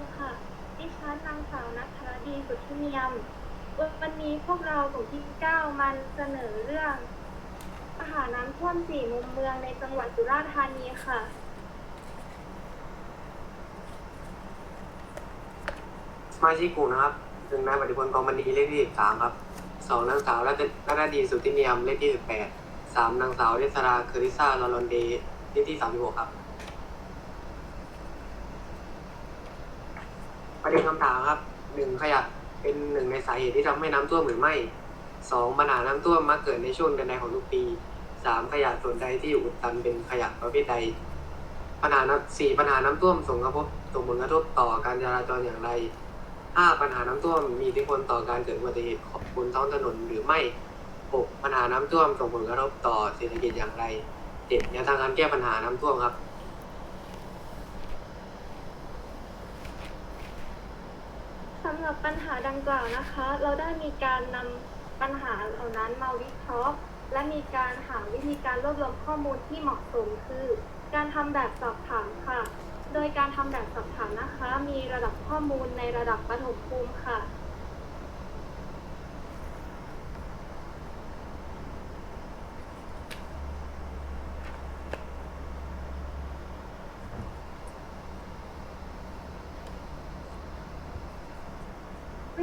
คนค่ะ ดิฉันนางสาวนัทธรดีสุทธิเนียม วันนี้พวกเรากลุ่มที่เก้ามาเสนอเรื่องปัญหาน้ำท่วมสี่มุมเมืองในจังหวัดสุราษฎร์ธานีค่ะ สมาชิกกลุ่มนะครับหนึ่งนายปฏิพลกองบันดีเลขที่สิบสามครับสองนางสาวรัตรัตนดีสุทธิเนียมเลขที่สิบแปดสามนางสาวเดษราเคอริซ่าลอรอนเดย์เลขที่สามสิบหกครับ ประเด็นคำถามครับหนึ่งขยะเป็นหนึ่งในสาเหตุที่ทำให้น้ำท่วมหรือไม่สองปัญหาน้ำท่วมมักเกิดในช่วงเดือนใดของทุกปีสามขยะส่วนใดที่อยู่อุดตันเป็นขยะประเภทใด ปัญหาสี่ปัญหาน้ำท่วมส่งกระทบส่งผลกระทบต่อการจราจรอย่างไรห้าปัญหาน้ำท่วมมีอิทธิพลต่อการเกิดอุบัติเหตุบนท้องถนนหรือไม่หกปัญหาน้ำท่วมส่งผลกระทบต่อเศรษฐกิจอย่างไรเจ็ดแนวทางการแก้ปัญหาน้ำท่วมครับ สำหรับปัญหาดังกล่าวนะคะ เราได้มีการนำปัญหาเหล่านั้นมาวิเคราะห์ และมีการหาวิธีการรวบรวมข้อมูลที่เหมาะสมคือ การทำแบบสอบถามค่ะ โดยการทำแบบสอบถามนะคะ มีระดับข้อมูลในระดับประถมภูมิค่ะ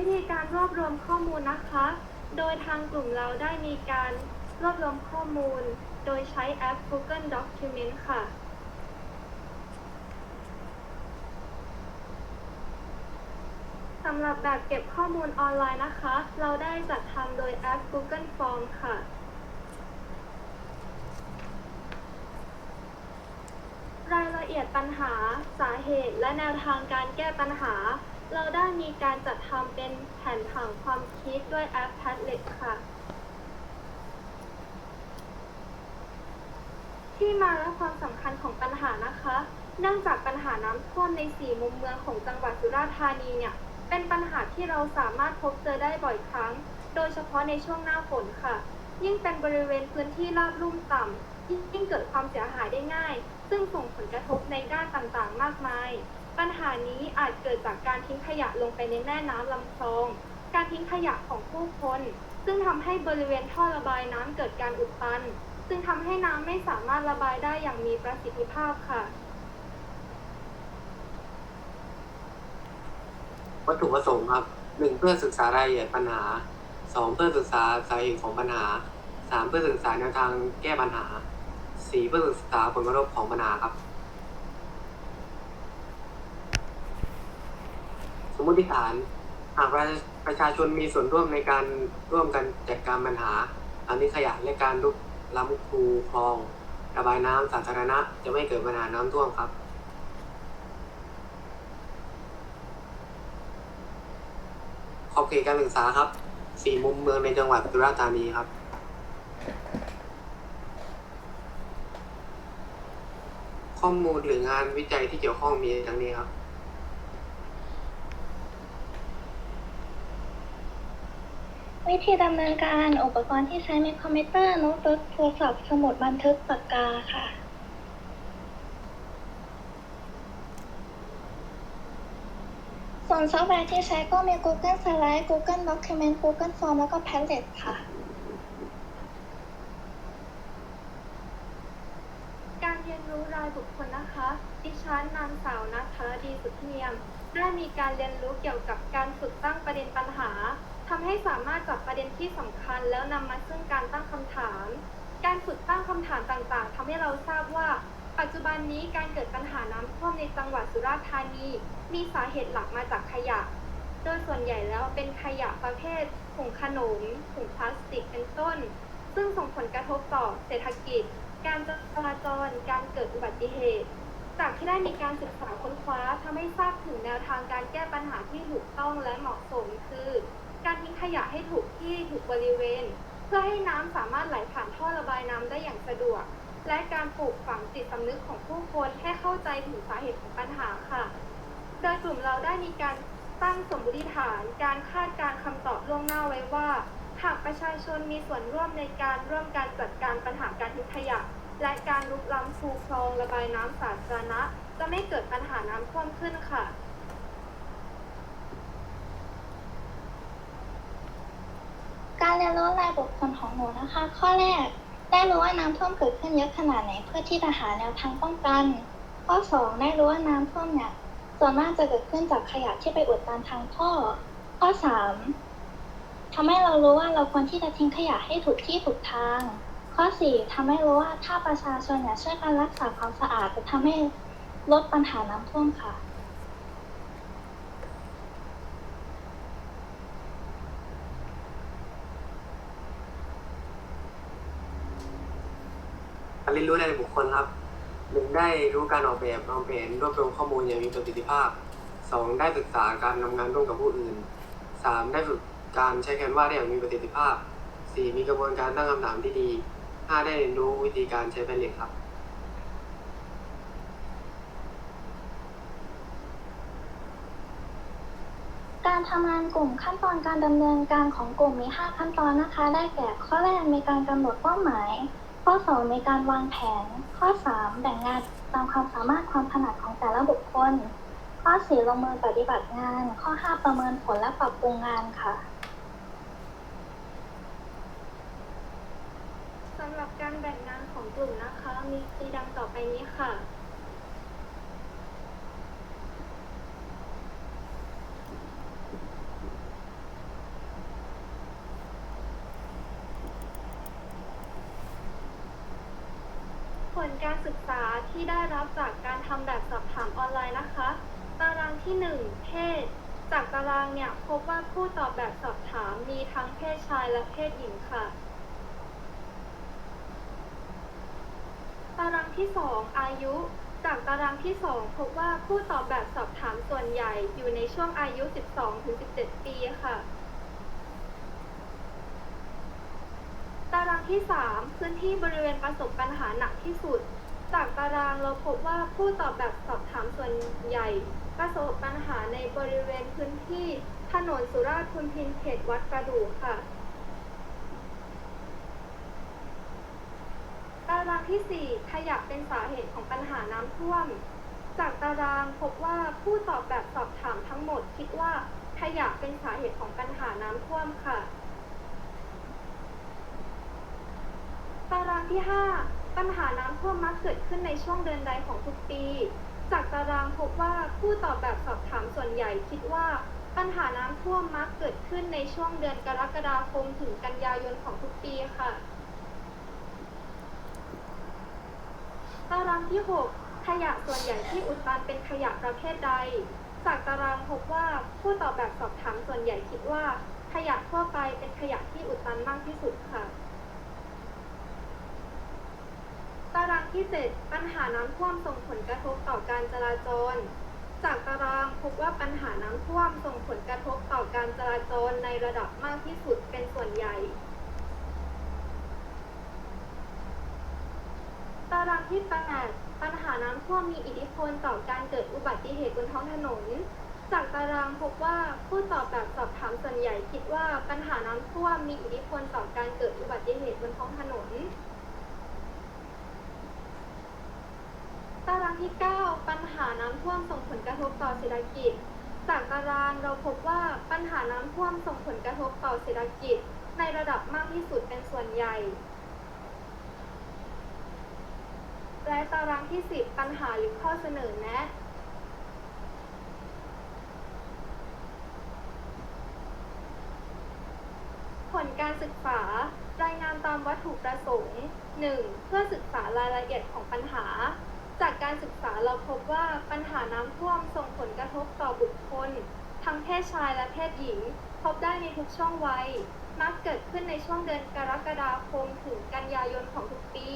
ธีการรวบรวมข้อมูลนะคะ โดยทางกลุ่มเราได้มีการรวบรวมข้อมูล โดยใช้แอป Google Document ค่ะ สำหรับแบบเก็บข้อมูลออนไลน์นะคะ เราได้จัดทำโดยแอป Google Form ค่ะรายละเอียดปัญหา สาเหตุ และแนวทางการแก้ปัญหา เราได้มีการจัดทำเป็นแผนผังความคิดด้วยแอป Padlet ค่ะ ที่มาและความสำคัญของปัญหานะคะ เนื่องจากปัญหาน้ำท่วมในสี่มุมเมืองของจังหวัดสุราษฎร์ธานีเนี่ย เป็นปัญหาที่เราสามารถพบเจอได้บ่อยครั้ง โดยเฉพาะในช่วงหน้าฝนค่ะ ยิ่งเป็นบริเวณพื้นที่ราบลุ่มต่ำยิ่งเกิดความเสียหายได้ง่าย ซึ่งส่งผลกระทบในด้านต่างๆ มากมาย ปัญหานี้อาจเกิดจากการทิ้งขยะลงไปในแม่น้ำลำคลอง การทิ้งขยะของผู้คน ซึ่งทำให้บริเวณท่อระบายน้ำเกิดการอุดตัน ซึ่งทำให้น้ำไม่สามารถระบายได้อย่างมีประสิทธิภาพค่ะ วัตถุประสงค์ครับหนึ่งเพื่อศึกษารายละเอียดปัญหาสองเพื่อศึกษาสาเหตุของปัญหาสามเพื่อศึกษาแนวทางแก้ปัญหาสี่เพื่อศึกษาผลกระทบของปัญหาครับ มมติฐาน หากประชาชนมีส่วนร่วมในการร่วมกันจัดการปัญหาทางนี้ขยะและการลุกล้ำคูคลอง ระบายน้ำสาธารณะ จะไม่เกิดปัญหาน้ำท่วมครับขอบเขตการศึกษาครับ สี่มุมเมืองในจังหวัดสุราษฎร์ธานีครับข้อมูลหรืองานวิจัยที่เกี่ยวข้องมีดังนี้ครับ วิธีดำเนินการอุปกรณ์ที่ใช้มีคอมพิวเตอร์โน้ตบุ๊กโทรศัพท์สมุดบันทึกปากกาค่ะ ส่วนซอฟต์แวร์ที่ใช้ก็มี Google Slide Google Document Google Form แล้วก็ Padlet ค่ะ การเรียนรู้รายบุคคลนะคะ ดิฉันนางสาวนัทธรดีสุทธิเนียม ได้มีการเรียนรู้เกี่ยวกับการฝึกตั้งประเด็นปัญหา ทำให้สามารถจับประเด็นที่สำคัญแล้วนำมาซึ่งการตั้งคำถาม การฝึกตั้งคำถามต่างๆทำให้เราทราบว่า ปัจจุบันนี้การเกิดปัญหาน้ำท่วมในจังหวัดสุราษฎร์ธานี มีสาเหตุหลักมาจากขยะ โดยส่วนใหญ่แล้วเป็นขยะประเภทถุงขนมถุงพลาสติกเป็นต้น ซึ่งส่งผลกระทบต่อเศรษฐกิจ การจราจร การเกิดอุบัติเหตุ จากที่ได้มีการศึกษาค้นคว้าทำให้ทราบถึงแนวทางการแก้ปัญหาที่ถูกต้องและเหมาะสมคือ ขยะให้ถูกที่ถูกบริเวณ เพื่อให้น้ำสามารถไหลผ่านท่อระบายน้ำได้อย่างสะดวก และการปลูกฝังจิตสำนึกของผู้คนให้เข้าใจถึงสาเหตุของปัญหาค่ะ โดยกลุ่มเราได้มีการตั้งสมมติฐาน การคาดการคำตอบล่วงหน้าไว้ว่า หากประชาชนมีส่วนร่วมในการร่วมการจัดการปัญหาการทิ้งขยะ และการลุกล้ำคูคลองระบายน้ำสาธารณะ จะไม่เกิดปัญหาน้ำท่วมขึ้นค่ะ การ เรียนรู้รายบุคคลของหนูนะคะ ข้อแรก ได้รู้ว่าน้ำท่วมเกิดขึ้นเยอะขนาดไหนเพื่อที่จะหาแนวทางป้องกัน ข้อสองได้รู้ว่าน้ำท่วมเนี่ยส่วนมากจะเกิดขึ้นจากขยะที่ไปอุดตันทางท่อ ข้อสามทำให้เรารู้ว่าเราควรที่จะทิ้งขยะให้ถูกที่ถูกทาง ข้อสี่ทำให้รู้ว่าถ้าประชาชนเนี่ยช่วยกันรักษาความสะอาดจะทำให้ลดปัญหาน้ำท่วมค่ะ เรียนรู้ในบุคคลครับหนึ่งได้รู้การออกแบบวางแผนรวบรวมข้อมูลอย่างมีประสิทธิภาพสองได้ศึกษาการทำงานร่วมกับผู้อื่นสามได้ฝึกการใช้แคนวาดได้อย่างมีประสิทธิภาพสี่มีกระบวนการตั้งคำถามที่ดีห้าได้เรียนรู้วิธีการใช้แผ่นเหล็กครับการทำงานกลุ่มขั้นตอนการดำเนินการของกลุ่มมี 5 ขั้นตอนนะคะ ได้แก่ข้อแรกมีการกำหนดเป้าหมาย ข้อ 2 ในการวางแผน ข้อ 3 แบ่งงานตามความสามารถความถนัดของแต่ละบุคคล ข้อ 4 ลงมือปฏิบัติงาน ข้อ 5 ประเมินผลและปรับปรุงงานค่ะสำหรับการแบ่งงานของกลุ่มนะคะ มีคือดังต่อไปนี้ค่ะ ผลการศึกษา ที่ได้รับจากการทำแบบสอบถามออนไลน์นะคะ ตารางที่ 1 เพศ จากตารางเนี่ยพบว่าผู้ตอบแบบสอบถามมีทั้งเพศชายและเพศหญิงค่ะ ตารางที่ 2 อายุจากตารางที่ 2 พบว่าผู้ตอบแบบสอบถามส่วนใหญ่อยู่ในช่วงอายุ 12-17 ปีค่ะ ตารางที่ 3 พื้นที่บริเวณประสบปัญหาหนักที่สุด จากตารางเราพบว่าผู้ตอบแบบสอบถามส่วนใหญ่ ประสบปัญหาในบริเวณพื้นที่ถนนสุราษฎร์พุนพินเขตวัดกระดูกค่ะ ตารางที่ 4 ขยะเป็นสาเหตุของปัญหาน้ำท่วม จากตารางพบว่าผู้ตอบแบบสอบถามทั้งหมดคิดว่าขยะเป็นสาเหตุของปัญหาน้ำท่วมค่ะ ตารางที่ 5 ปัญหาน้ำท่วมมักเกิดขึ้นในช่วงเดือนใดของทุกปี จากตารางพบว่าผู้ตอบแบบสอบถามส่วนใหญ่คิดว่าปัญหาน้ำท่วมมักเกิดขึ้นในช่วงเดือนกรกฎาคมถึงกันยายนของทุกปีค่ะ ตารางที่ 6 ขยะส่วนใหญ่ที่อุดตันเป็นขยะประเภทใด จากตารางพบว่าผู้ตอบแบบสอบถามส่วนใหญ่คิดว่า ขยะทั่วไปเป็นขยะที่อุดตันมากที่สุดค่ะ ตาราง ที่ 7 ปัญหาน้ำท่วมส่งผลกระทบต่อการจราจร จากตารางพบว่าปัญหาน้ำท่วมส่งผลกระทบต่อการจราจรในระดับมากที่สุดเป็นส่วนใหญ่ ตารางที่8ปัญหาน้ำท่วมมีอิทธิพลต่อการเกิดอุบัติเหตุบนท้องถนน จากตารางพบว่าผู้ตอบแบบสอบถามส่วนใหญ่คิดว่าปัญหาน้ำท่วมมีอิทธิพลต่อการเกิดอุบัติเหตุบนท้องถนน ตารางที่ 9 ปัญหาน้ำท่วมส่งผลกระทบต่อเศรษฐกิจ จากตารางเราพบว่าปัญหาน้ำท่วมส่งผลกระทบต่อเศรษฐกิจ ในระดับมากที่สุดเป็นส่วนใหญ่ และตารางที่ 10 ปัญหาหรือข้อเสนอแนะผลการศึกษารายงานตามวัตถุประสงค์ 1. เพื่อศึกษารายละเอียดของปัญหา จากการศึกษาเราพบว่าปัญหาน้ำท่วมส่งผลกระทบต่อบุคคล ทั้งเพศชายและเพศหญิง พบได้ในทุกช่วงวัย มักเกิดขึ้นในช่วงเดือนกรกฎาคมถึงกันยายนของทุกปี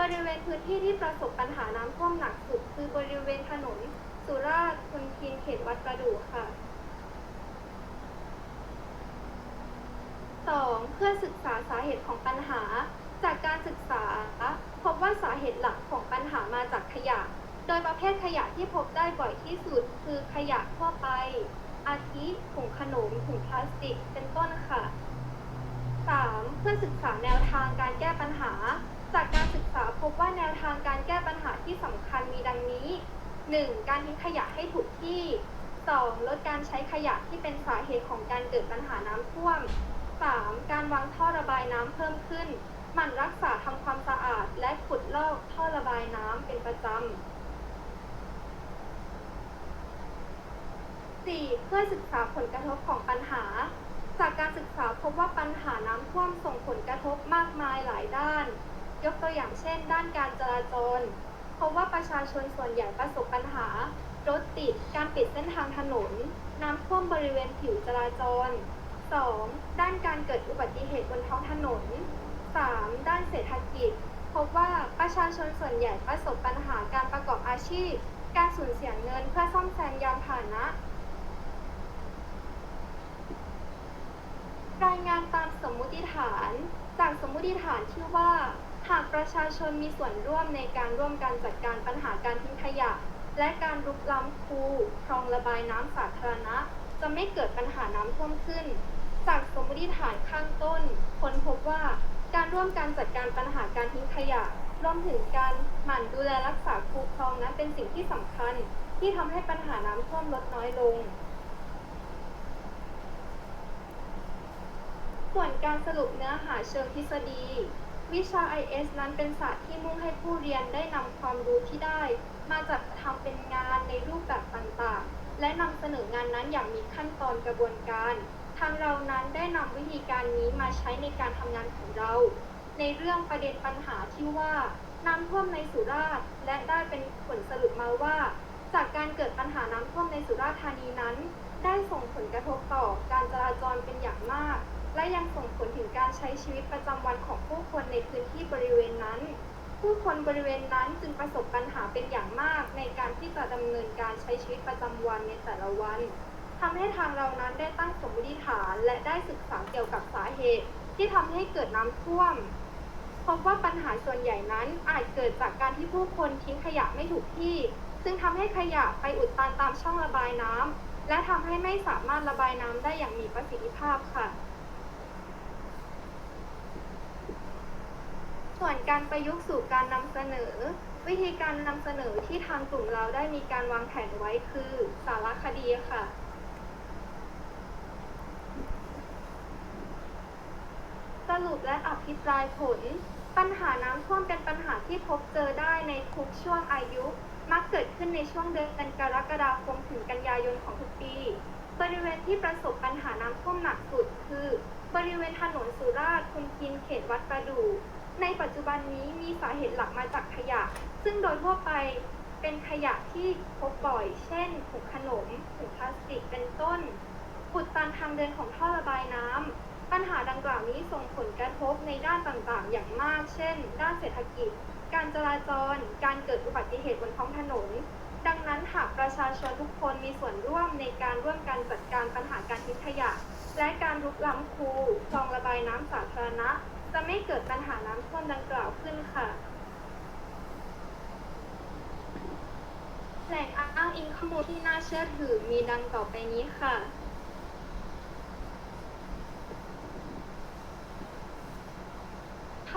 บริเวณพื้นที่ที่ประสบปัญหาน้ำท่วมหนักสุด คือบริเวณถนน สุราษฎร์พุนพินเขตวัดประดู่ค่ะ 2. เพื่อศึกษาสาเหตุของปัญหา จากการศึกษา พบว่าสาเหตุหลักของ ปัญหามาจากขยะ โดยประเภทขยะที่พบได้บ่อยที่สุด คือขยะทั่วไป อาทิถุงขนมถุงพลาสติก เป็นต้นค่ะ 3. เพื่อศึกษาแนวทางการแก้ปัญหา จากการศึกษาพบว่าแนวทางการแก้ปัญหาที่สำคัญมีดังนี้ 1. การทิ้งขยะให้ถูกที่ 2. ลดการใช้ขยะที่เป็นสาเหตุของการเกิดปัญหาน้ำท่วม 3. การวางท่อระบายน้ำเพิ่มขึ้น หมั่นรักษาทำความสะอาดและขุดลอกท่อระบายน้ำเป็นประจำ 4. เพื่อศึกษาผลกระทบของปัญหา จากการศึกษาพบว่าปัญหาน้ำท่วมส่งผลกระทบมากมายหลายด้าน ยกตัวอย่างเช่น ด้านการจราจรพบว่าประชาชนส่วนใหญ่ประสบปัญหา รถติด การปิดเส้นทางถนน น้ำท่วมบริเวณผิวจราจร 2. ด้านการเกิดอุบัติเหตุบนท้องถนน 3. ด้านเศรษฐกิจ พบว่าประชาชนส่วนใหญ่ประสบปัญหาการประกอบอาชีพ การสูญเสียเงินเพื่อซ่อมแซมยานพาหนะ รายงานตามสมมุติฐาน จากสมมุติฐานที่ว่า หากประชาชนมีส่วนร่วมในการร่วมกันจัดการปัญหาการทิ้งขยะ และการรุกล้ำคูคลองระบายน้ำสาธารณะ จะไม่เกิดปัญหาน้ำท่วมขึ้น จากสมมติฐานข้างต้นค้นพบว่า การร่วมกันจัดการปัญหาการทิ้งขยะ รวมถึงการหมั่นดูแลรักษาคูคลองนั้นเป็นสิ่งที่สำคัญ ที่ทำให้ปัญหาน้ำท่วมลดน้อยลง ส่วนการสรุปเนื้อหาเชิงทฤษฎี วิชา IS นั้นเป็นศาสตร์ที่มุ่งให้ผู้เรียนได้นำความรู้ที่ได้ มาจัดทำเป็นงานในรูปแบบต่างๆ และนำเสนองานนั้นอย่างมีขั้นตอนกระบวนการ ทางเรานั้นได้นำวิธีการนี้มาใช้ในการทำงานของเรา ในเรื่องประเด็นปัญหาที่ว่าน้ำท่วมในสุราษฎร์และได้เป็นผลสรุปมาว่า จากการเกิดปัญหาน้ำท่วมในสุราษฎร์ธานีนั้น ได้ส่งผลกระทบต่อการจราจรเป็นอย่างมาก และยังส่งผลถึงการใช้ชีวิตประจำวันของผู้คนในพื้นที่บริเวณนั้น ผู้คนบริเวณนั้นจึงประสบปัญหาเป็นอย่างมากในการที่จะดำเนินการใช้ชีวิตประจำวันในแต่ละวัน ทำให้ทางเรานั้นได้ตั้งสมมติฐานและได้ศึกษาเกี่ยวกับสาเหตุ ที่ทำให้เกิดน้ำท่วม พบว่าปัญหาส่วนใหญ่นั้นอาจเกิดจากการที่ผู้คนทิ้งขยะไม่ถูกที่ ซึ่งทำให้ขยะไปอุดตันตามช่องระบายน้ำและทำให้ไม่สามารถระบายน้ำได้อย่างมีประสิทธิภาพค่ะ ส่วนการประยุกต์สู่การนำเสนอวิธีการนำเสนอที่ทางกลุ่มเราได้มีการวางแผนไว้คือสารคดีค่ะ รุปและอภิปรายผล ปัญหาน้ำท่วมเป็นปัญหาที่พบเจอได้ในทุกช่วงอายุ มักเกิดขึ้นในช่วงเดือนกรกฎาคมถึงกันยายนของทุกปี บริเวณที่ประสบปัญหาน้ำท่วมหนักสุด คือ บริเวณถนนสุราษฎร์คุณกินเขตวัดประดู่ในปัจจุบันนี้มีสาเหตุหลักมาจากขยะ ซึ่งโดยทั่วไปเป็นขยะที่พบบ่อย เช่นถุงขนมถุงพลาสติกเป็นต้น อุดตันทางเดินของท่อระบายน้ำ ปัญหาดังกล่าวนี้ส่งผลกระทบในด้านต่างๆ อย่างมาก เช่น ด้านเศรษฐกิจ การจราจร การเกิดอุบัติเหตุบนท้องถนน ดังนั้นหากประชาชนทุกคนมีส่วนร่วมในการร่วมกันจัดการปัญหาการทิ้งขยะ และการรุกล้ำคูคลองระบายน้ำสาธารณะ จะไม่เกิดปัญหาน้ำท่วมดังกล่าวขึ้นค่ะ แหล่งอ้างอิงข้อมูลที่น่าเชื่อถือมีดังต่อไปนี้ค่ะ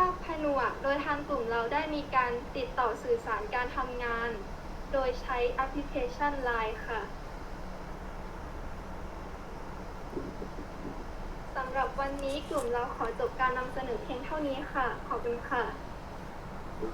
าคผนวก โดยทางกลุ่มเราได้มีการติดต่อสื่อสารการทำงาน โดยใช้แอปพลิเคชัน Line ค่ะสำหรับวันนี้กลุ่มเราขอจบการนำเสนอเพียงเท่านี้ค่ะ ขอบคุณค่ะ